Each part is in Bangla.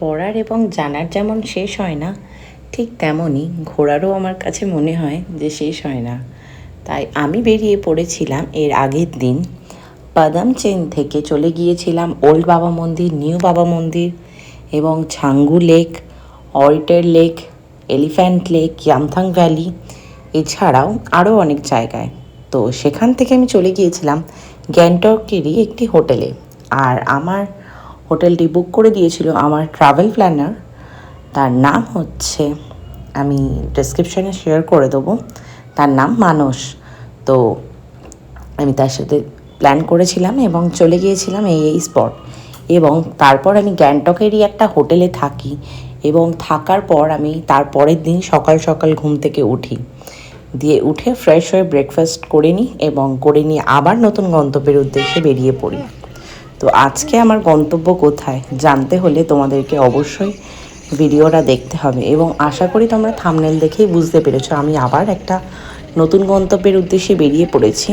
পড়ার এবং জানার যেমন শেষ হয় না, ঠিক তেমনই ঘোরারও আমার কাছে মনে হয় যে শেষ হয় না। তাই আমি বেরিয়ে পড়েছিলাম এর আগের দিন। বাদাম চেন থেকে চলে গিয়েছিলাম ওল্ড বাবা মন্দির, নিউ বাবা মন্দির এবং Changu lake, অল্টের lake, elephant lake, Yumthang valley, এছাড়াও আরও অনেক জায়গায়। তো সেখান থেকে আমি চলে গিয়েছিলাম গ্যাংটকেরই একটি হোটেলে। আর আমার হোটেলটি বুক করে দিয়েছিল আমার ট্রাভেল প্ল্যানার তার নাম হচ্ছে, আমি ডেসক্রিপশনে শেয়ার করে দেবো। তার নাম মানস। তো আমি তার সাথে প্ল্যান করেছিলাম এবং চলে গিয়েছিলাম এই এই স্পট এবং তারপর আমি গ্যাংটকেরই একটা হোটেলে থাকি এবং থাকার পর আমি তার পরের দিন সকাল সকাল ঘুম থেকে উঠি। দিয়ে উঠে ফ্রেশ হয়ে ব্রেকফাস্ট করে নিই এবং করে নিয়ে আবার নতুন গন্তব্যের উদ্দেশ্যে বেরিয়ে পড়ি। তো আজকে আমার গন্তব্য কোথায়? জানতে হলে তোমাদেরকে অবশ্যই ভিডিওটা দেখতে হবে এবং আশা করি তোমরা থামনেল দেখেই বুঝতে পেরেছ। আমি আবার একটা নতুন গন্তব্যের উদ্দেশ্যে বেরিয়ে পড়েছি।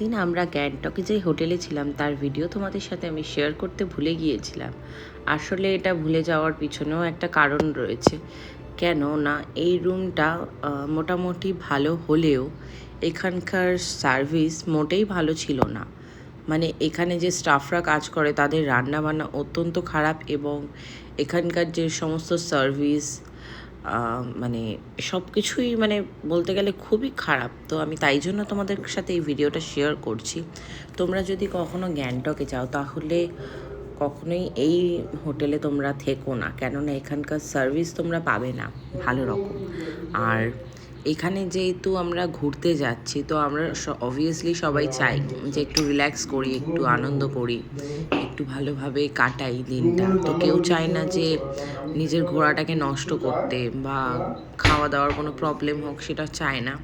দিন আমরা গ্যাংটকে যে হোটেলে ছিলাম, তার ভিডিও তোমাদের সাথে আমি শেয়ার করতে ভুলে গিয়েছিলাম। আসলে এটা ভুলে যাওয়ার পিছনেও একটা কারণ রয়েছে। কেন না এই রুমটা মোটামুটি ভালো হলেও এখানকার সার্ভিস মোটেই ভালো ছিল না। মানে এখানে যে স্টাফরা কাজ করে, তাদের রান্নাবান্না অত্যন্ত খারাপ এবং এখানকার যে সমস্ত সার্ভিস মানে সব কিছুই মানে বলতে গেলে খুবই খারাপ। তো আমি তাই জন্য তোমাদের সাথে এই ভিডিওটা শেয়ার করছি। তোমরা যদি কখনো গ্যাংটকে যাও, তাহলে কখনোই এই হোটেলে তোমরা থেকো না। কেননা এখানকার সার্ভিস তোমরা পাবে না। ভালো রকম। আর এখানে যেহেতু আমরা ঘুরতে যাচ্ছি, তো আমরা অবভিয়াসলি সবাই চাই যে একটু রিল্যাক্স করি, একটু আনন্দ করি, একটু ভালোভাবে কাটাই দিনটা। তো কেউ চায় না যে নিজের ঘোড়াটাকে নষ্ট করতে বা খাওয়া দাওয়ার কোনো প্রবলেম হোক, সেটা চায় না।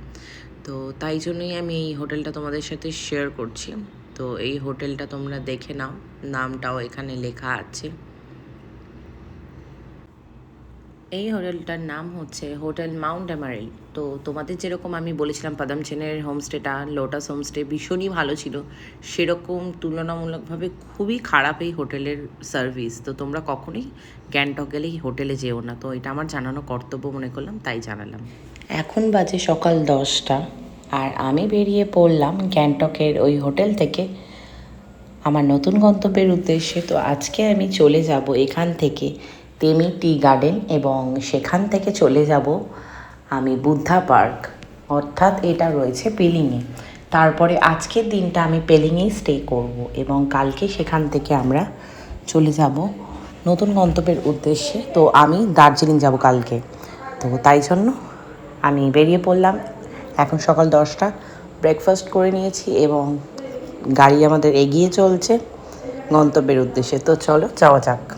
তো তাই জন্যই আমি এই হোটেলটা তোমাদের সাথে শেয়ার করছি। তো এই হোটেলটা তোমরা দেখে নাও, নামটাও এখানে লেখা আছে। এই হোটেলটার নাম হচ্ছে হোটেল মাউন্ট এমারেল। তো তোমাদের যেরকম আমি বলেছিলাম, পাদাম চেনের হোমস্টেটা, লোটাস হোমস্টে ভীষণই ভালো ছিল। সেরকম তুলনামূলকভাবে খুবই খারাপ এই হোটেলের সার্ভিস। তো তোমরা কখনোই গ্যাংটক গেলে হোটেলে যেও না। তো এটা আমার জানানো কর্তব্য মনে করলাম, তাই জানালাম। এখন বাজে সকাল দশটা আর আমি বেরিয়ে পড়লাম গ্যাংটকের ওই হোটেল থেকে আমার নতুন গন্তব্যের উদ্দেশ্যে। তো আজকে আমি চলে যাব এখান থেকে তেমি টি গার্ডেন এবং সেখান থেকে চলে যাব আমি বুদ্ধা পার্ক। অর্থাৎ এটা রয়েছে পেলিংয়ে তারপরে আজকের দিনটা আমি পেলিংয়েই স্টে করব এবং কালকে সেখান থেকে আমরা চলে যাব নতুন গন্তব্যের উদ্দেশ্যে। তো আমি দার্জিলিং যাব কালকে। তো তাই জন্য আমি বেরিয়ে পড়লাম। এখন সকাল দশটা। ব্রেকফাস্ট করে নিয়েছি এবং গাড়ি আমাদের এগিয়ে চলছে গন্তব্যের উদ্দেশ্যে। তো চলো যাওয়া যাক।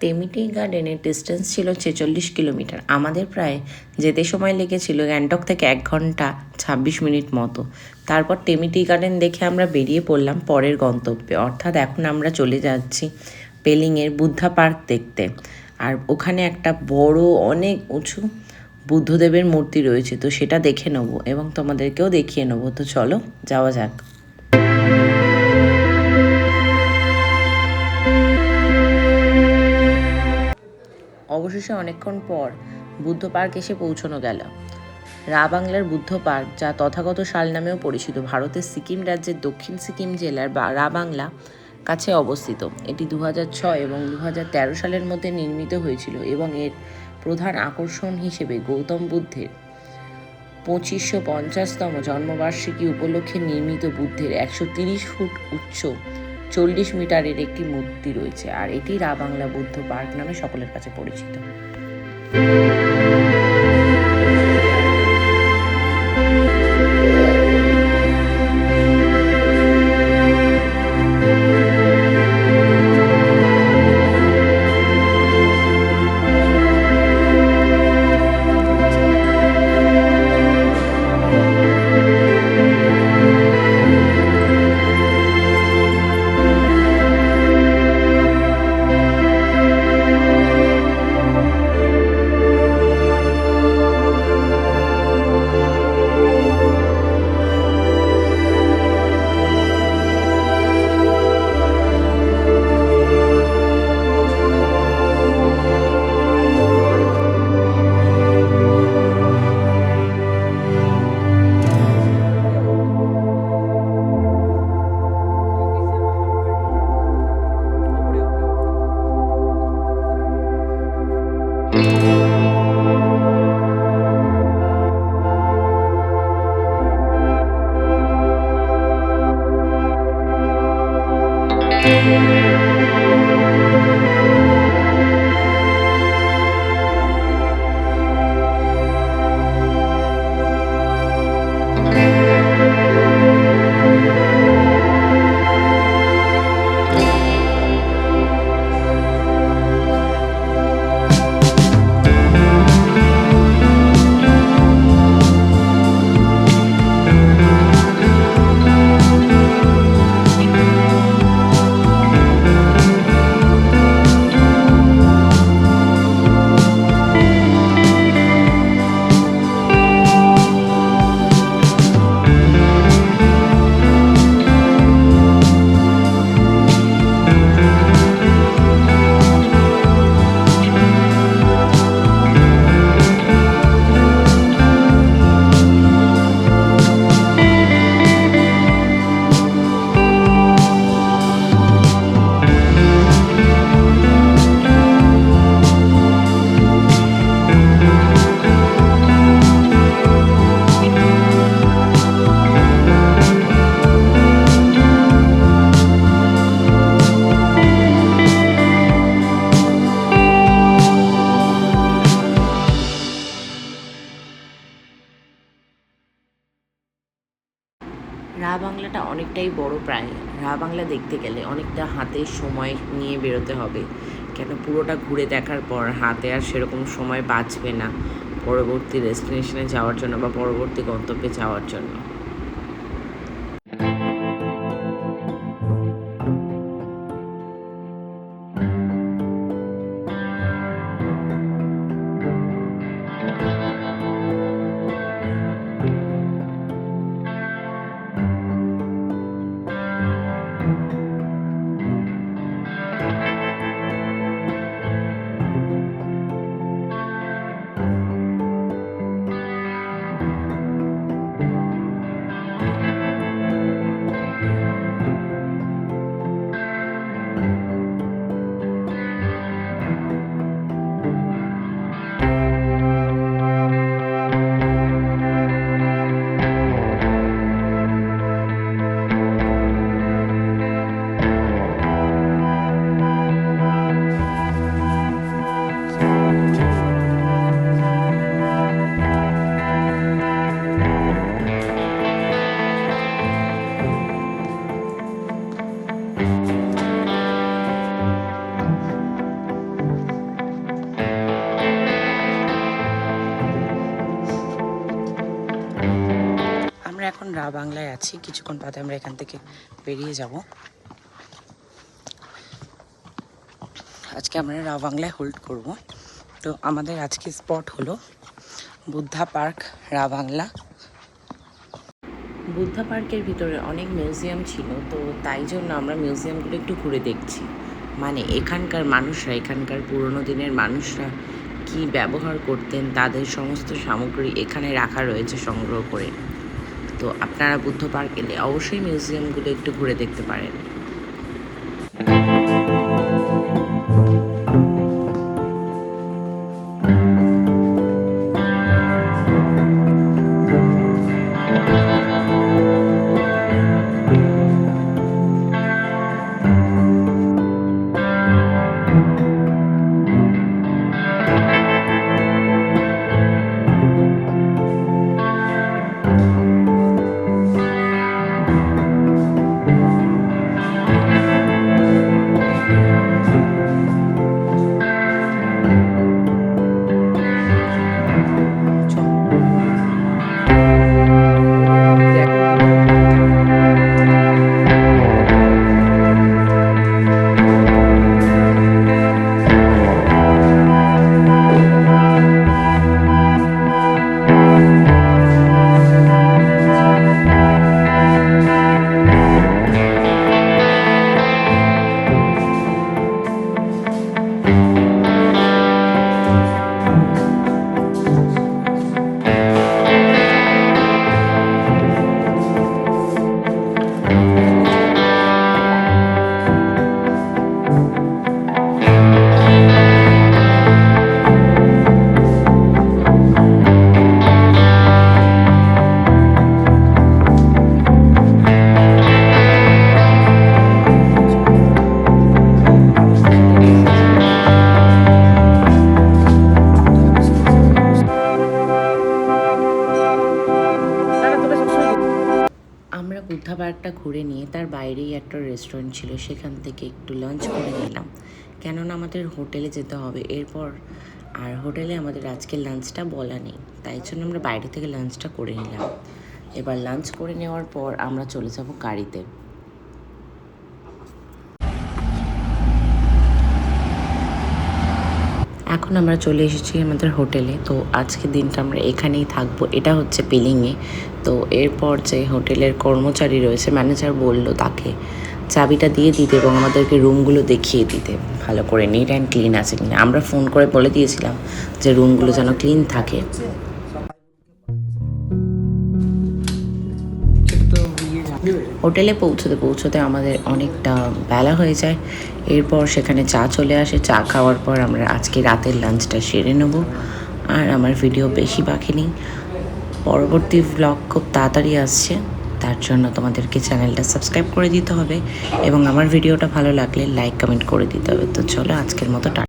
টেমিটি গার্ডেনের ডিস্টেন্স ছিল ছেচল্লিশ কিলোমিটার। আমাদের প্রায় যেতে সময় লেগেছিল গ্যাংটক থেকে এক ঘণ্টা ছাব্বিশ মিনিট মতো। তারপর টেমিটি গার্ডেন দেখে আমরা বেরিয়ে পড়লাম পরের গন্তব্যে। অর্থাৎ এখন আমরা চলে যাচ্ছি পেলিংয়ের বুদ্ধা পার্ক দেখতে। আর ওখানে একটা বড়, অনেক উঁচু বুদ্ধদেবের মূর্তি রয়েছে, তো সেটা দেখে নেব এবং তোমাদেরকেও দেখিয়ে নেব। তো চলো, যাওয়া যাক। অবশেষে অনেকক্ষণ পর বুদ্ধ পার্ক এসে পৌঁছানো গেল। রা বাংলার বুদ্ধ পার্ক, যা তথাগত শাল নামেও পরিচিত, ভারতের সিকিম রাজ্যের দক্ষিণ সিকিম জেলার রা বাংলা কাছে অবস্থিত। এটি দু এবং দু সালের মধ্যে নির্মিত হয়েছিল এবং এর প্রধান আকর্ষণ হিসেবে গৌতম বুদ্ধের পঁচিশশো পঞ্চাশতম জন্মবার্ষিকী উপলক্ষে নির্মিত বুদ্ধের একশো তিরিশ ফুট উচ্চ চল্লিশ মিটারের একটি মূর্তি রয়েছে, আর এটি রা বাংলা বুদ্ধ পার্ক নামে সকলের কাছে পরিচিত। রা প্রায়। রা বাংলা দেখতে গেলে অনেকটা হাতে সময় নিয়ে বেরোতে হবে। কেন পুরোটা ঘুরে দেখার পর হাতে আর সেরকম সময় বাঁচবে না পরবর্তী ডেস্টিনেশনে যাওয়ার জন্য বা পরবর্তী গন্তব্যে যাওয়ার জন্য। রা বাংলায় আছি। কিছুক্ষণ বাদে আমরা এখান থেকে বেরিয়ে যাব। আজকে আমরা রা বাংলায় হোল্ড করব। তো আমাদের আজকে স্পট হলো বুদ্ধা পার্ক, রা বাংলা। বুদ্ধা পার্কের ভিতরে অনেক মিউজিয়াম ছিল, তো তাই জন্য আমরা মিউজিয়ামগুলো একটু ঘুরে দেখছি। মানে এখানকার মানুষরা, এখানকার পুরনো দিনের মানুষরা কি ব্যবহার করতেন, তাদের সমস্ত সামগ্রী এখানে রাখা রয়েছে সংগ্রহ করে। তো আপনারা বুদ্ধ পার্ক এলে অবশ্যই মিউজিয়ামগুলো একটু ঘুরে দেখতে পারেন। ঘুরে নিয়ে তার বাইরেই একটা রেস্টুরেন্ট ছিল, সেখান থেকে একটু লাঞ্চ করে নিলাম। কেননা আমাদের হোটেলে যেতে হবে, এরপর আর হোটেলে আমাদের আজকে লাঞ্চটা বলা নেই। তাই জন্য আমরা বাইরে থেকে লাঞ্চটা করে নিলাম। এবার লাঞ্চ করে নেওয়ার পর আমরা চলে যাব গাড়িতে। এখন আমরা চলে এসেছি আমাদের হোটেলে। তো আজকে দিনটা আমরা এখানেই থাকব। এটা হচ্ছে পিলিংয়ে তো এরপর যে হোটেলের কর্মচারী রয়েছে, ম্যানেজার বলল তাকে চাবিটা দিয়ে দিতে এবং আমাদেরকে রুমগুলো দেখিয়ে দিতে। ভালো করে নিট অ্যান্ড ক্লিন আছে কিনা। আমরা ফোন করে বলে দিয়েছিলাম যে রুমগুলো যেন ক্লিন থাকে। হোটেলে পৌঁছতে পৌঁছতে আমাদের অনেকটা বেলা হয়ে যায়। এরপর সেখানে চা চলে আসে। চা খাওয়ার পর আমরা আজকে রাতের লাঞ্চটা সেরে নেব। আর আমার ভিডিও বেশি বাকি নেই। পরবর্তী ব্লগ খুব তাড়াতাড়ি আসছে। তার জন্য তোমাদেরকে চ্যানেলটা সাবস্ক্রাইব করে দিতে হবে। এবং আমার ভিডিওটা ভালো লাগলে লাইক কমেন্ট করে দিতে হবে। তো চলো আজকের মতো টা